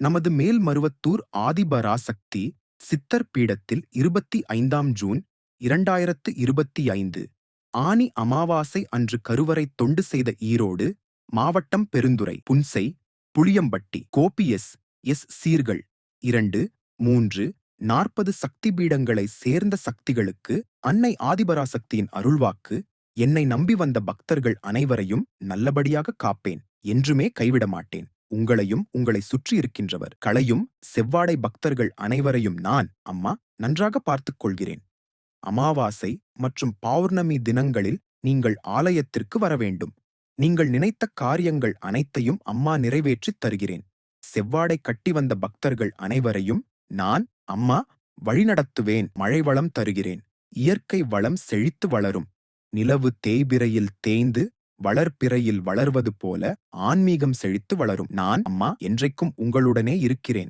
நமது மேல்மருவத்தூர் ஆதிபராசக்தி சித்தர் பீடத்தில் இருபத்தி ஐந்தாம் ஜூன் இரண்டாயிரத்து இருபத்தி ஐந்து. ஆனி அமாவாசை அன்று கருவறை தொண்டு செய்த ஈரோடு மாவட்டம் பெருந்துறை புன்சை புளியம்பட்டி கோபிஎஸ் எஸ் சீர்கள் இரண்டு மூன்று நாற்பது சக்தி பீடங்களை சேர்ந்த சக்திகளுக்கு அன்னை ஆதிபராசக்தியின் அருள்வாக்கு என்னை நம்பி வந்த பக்தர்கள் அனைவரையும் நல்லபடியாக காப்பேன் என்றுமே கைவிட மாட்டேன் உங்களையும் உங்களை சுற்றி இருக்கின்றவர். களையும் செவ்வாடை பக்தர்கள் அனைவரையும் நான் அம்மா நன்றாக பார்த்துக் கொள்கிறேன். அமாவாசை மற்றும் பௌர்ணமி தினங்களில் நீங்கள் ஆலயத்திற்கு வர வேண்டும் நீங்கள் நினைத்த காரியங்கள் அனைத்தையும் அம்மா நிறைவேற்றித் தருகிறேன். செவ்வாடை கட்டி வந்த பக்தர்கள் அனைவரையும் நான் அம்மா வழிநடத்துவேன் மழை வளம் தருகிறேன். இயற்கை வளம் செழித்து வளரும். நிலவு தேய்பிரையில் தேய்ந்து வளர்ப்பிறையில் வளர்வது போல ஆன்மீகம் செழித்து வளரும். நான் அம்மா என்றைக்கும் உங்களுடனே இருக்கிறேன்.